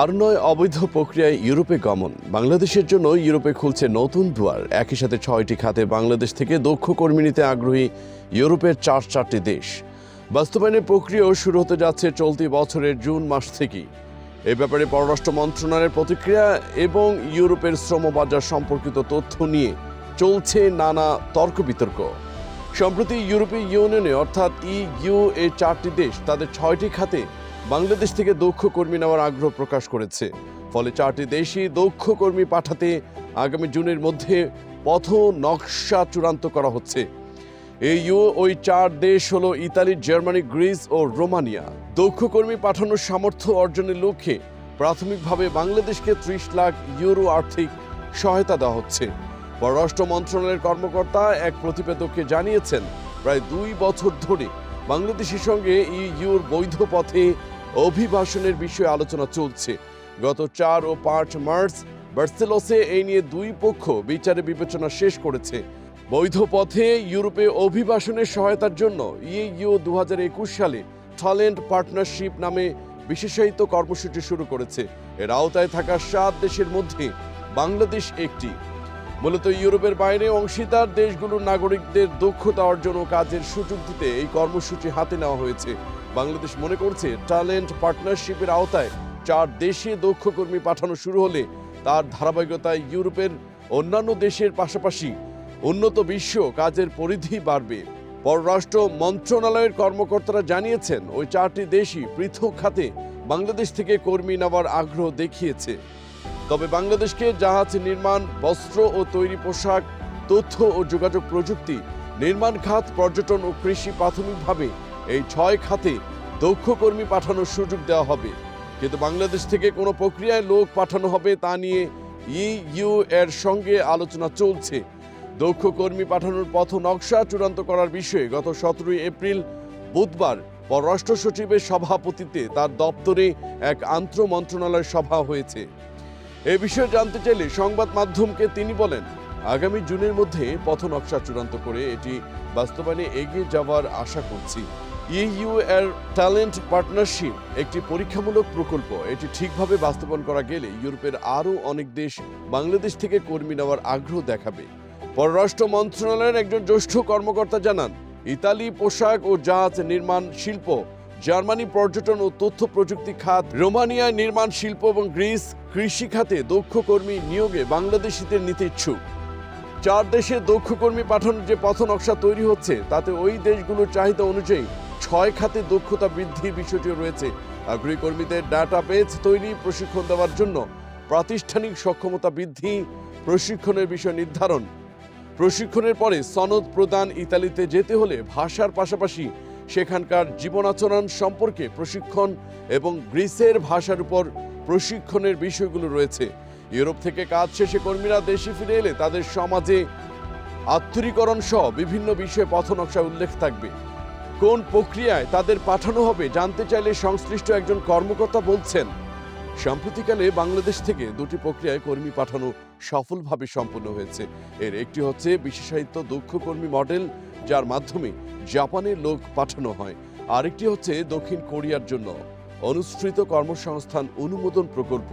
আর নয়, অবৈধ প্রক্রিয়ায় ইউরোপে গমন। বাংলাদেশের জন্য ইউরোপে খুলছে নতুন দুয়ার। একই সাথে ছয়টি খাতে বাংলাদেশ থেকে দক্ষ কর্মী নিতে আগ্রহী ইউরোপের চার চারটি দেশ। বাস্তবায়নের প্রক্রিয়াও শুরু হতে যাচ্ছে চলতি বছরের জুন মাস থেকেই। এ ব্যাপারে পররাষ্ট্র মন্ত্রণালয়ের প্রতিক্রিয়া এবং ইউরোপের শ্রমবাজার সম্পর্কিত তথ্য নিয়ে চলছে নানা তর্ক বিতর্ক সম্প্রতি ইউরোপীয় ইউনিয়নে, অর্থাৎ ইইউ এর চারটি দেশ, তাদের ছয়টি খাতে বাংলাদেশ থেকে দক্ষ কর্মী নেওয়ার আগ্রহ প্রকাশ করেছে। ফলে চারটি দেশই দক্ষ কর্মী পাঠাতে আগামী জুনের মধ্যে পথ নকশা চূড়ান্ত করা হচ্ছে। ইউ ওই চার দেশ হলো ইতালি, জার্মানি, গ্রিস ও রোমানিয়া। দক্ষ কর্মী পাঠানোর সামর্থ্য অর্জনের লক্ষ্যে প্রাথমিকভাবে বাংলাদেশকে ত্রিশ লাখ ইউরো আর্থিক সহায়তা দেওয়া হচ্ছে। পররাষ্ট্র মন্ত্রণালয়ের কর্মকর্তা এক প্রতিবেদককে জানিয়েছেন, প্রায় দুই বছর ধরে বাংলাদেশের সঙ্গে ইউর বৈধ পথে অভিবাসনের বিষয়ে আলোচনা চলছে। গত চার ও পাঁচ মার্চ বার্সেলোসে এই নিয়ে দুই পক্ষ বিচারে বিবেচনা শেষ করেছে। বৈধ পথে ইউরোপে অভিবাসনের সহায়তার জন্য ইউ দু সালে ট্যালেন্ট পার্টনারশিপ নামে বিশেষায়িত কর্মসূচি শুরু করেছে। এর আওতায় থাকা সাত দেশের মধ্যে বাংলাদেশ একটি। মূলত ইউরোপের বাইরে অংশীদার দেশগুলোর নাগরিকদের দক্ষতা অর্জন ও কাজের সুযোগ দিতে এই কর্মসূচি হাতে নেওয়া হয়েছে। বাংলাদেশ মনে করছে, ট্যালেন্ট পার্টনারশিপের আওতায় চার দেশে দক্ষ কর্মী পাঠানো শুরু হলে তার ধারাবাহিকতায় ইউরোপের অন্যান্য দেশের পাশাপাশি উন্নত বিশ্ব কাজের পরিধি বাড়বে। পররাষ্ট্র মন্ত্রণালয়ের কর্মকর্তারা জানিয়েছেন, ওই চারটি দেশই পৃথক খাতে বাংলাদেশ থেকে কর্মী নেওয়ার আগ্রহ দেখিয়েছে। তবে বাংলাদেশকে জাহাজ নির্মাণ, বস্ত্র ও তৈরি পোশাক, তথ্য ও যোগাযোগ প্রযুক্তি, নির্মাণ খাত, পর্যটন ও কৃষি প্রাথমিকভাবে এই ছয় খাতে দক্ষ কর্মী পাঠানোর সুযোগ দেওয়া হবে। কিন্তু বাংলাদেশ থেকে কোনো প্রক্রিয়ায় লোক পাঠানো হবে তা নিয়ে ইইউ এর সঙ্গে আলোচনা চলছে। দক্ষ কর্মী পাঠানোর পথ নকশা চূড়ান্ত করার বিষয়ে গত সতেরোই এপ্রিল বুধবার পররাষ্ট্র সচিবের সভাপতিত্বে তার দপ্তরে এক আন্তঃ মন্ত্রণালয় সভা হয়েছে। এ বিষয়ে জানতে চাইলে সংবাদ মাধ্যমকে তিনি বলেন, আগামী জুনের মধ্যে পথ নকশা চূড়ান্ত করে এটি বাস্তবায়নে এগিয়ে যাওয়ার আশা করছি। ইইউ এর ট্যালেন্ট পার্টনারশিপ একটি পরীক্ষামূলক প্রকল্প। এটি ঠিকভাবে বাস্তবায়ন করা গেলে ইউরোপের আরও অনেক দেশ বাংলাদেশ থেকে কর্মী নেওয়ার আগ্রহ দেখাবে। পররাষ্ট্র মন্ত্রণালয়ের একজন জ্যেষ্ঠ কর্মকর্তা জানান, ইতালি পোশাক ও জাহাজ নির্মাণ শিল্প জার্মানি পর্যটন ও তথ্য প্রযুক্তি খাত রোমানিয়ায় নির্মাণ শিল্প এবং গ্রিস কৃষি খাতে দক্ষ কর্মী নিয়োগে বাংলাদেশিদের নিতে ইচ্ছুক চার দেশে দক্ষ কর্মী পাঠানোর যে পথ নকশা তৈরি হচ্ছে, তাতে ওই দেশগুলোর চাহিদা অনুযায়ী ছয় খাতে দক্ষতা বৃদ্ধির বিষয়টিও রয়েছে। আগ্রহী কর্মীদের ডাটাবেজ তৈরি, প্রশিক্ষণ দেওয়ার জন্য প্রাতিষ্ঠানিক সক্ষমতা বৃদ্ধি, প্রশিক্ষণের বিষয় নির্ধারণ। প্রশিক্ষণের পরে সনদ প্রদান ইতালিতে যেতে হলে ভাষার পাশাপাশি সেখানকার জীবনাচরণ সম্পর্কে প্রশিক্ষণ এবং গ্রিসের ভাষার উপর প্রশিক্ষণের বিষয়গুলো রয়েছে। ইউরোপ থেকে কাজ শেষে কর্মীরা দেশে ফিরে এলে তাদের সমাজে আত্মীকরণ সহ বিভিন্ন বিষয়ে পথ নকশা উল্লেখ থাকবে। কোন প্রক্রিয়ায় তাদের পাঠানো হবে জানতে চাইলে সংশ্লিষ্ট একজন কর্মকর্তা বলছেন সম্প্রতিকালে বাংলাদেশ থেকে দুটি প্রক্রিয়ায় কর্মী পাঠানো সফলভাবে সম্পন্ন হয়েছে। এর একটি হচ্ছে বিশেষায়িত দক্ষ কর্মী মডেল যার মাধ্যমে জাপানের লোক পাঠানো হয়। আরেকটি হচ্ছে দক্ষিণ কোরিয়ার জন্য। অনুসৃত কর্মসংস্থান অনুমোদন প্রকল্প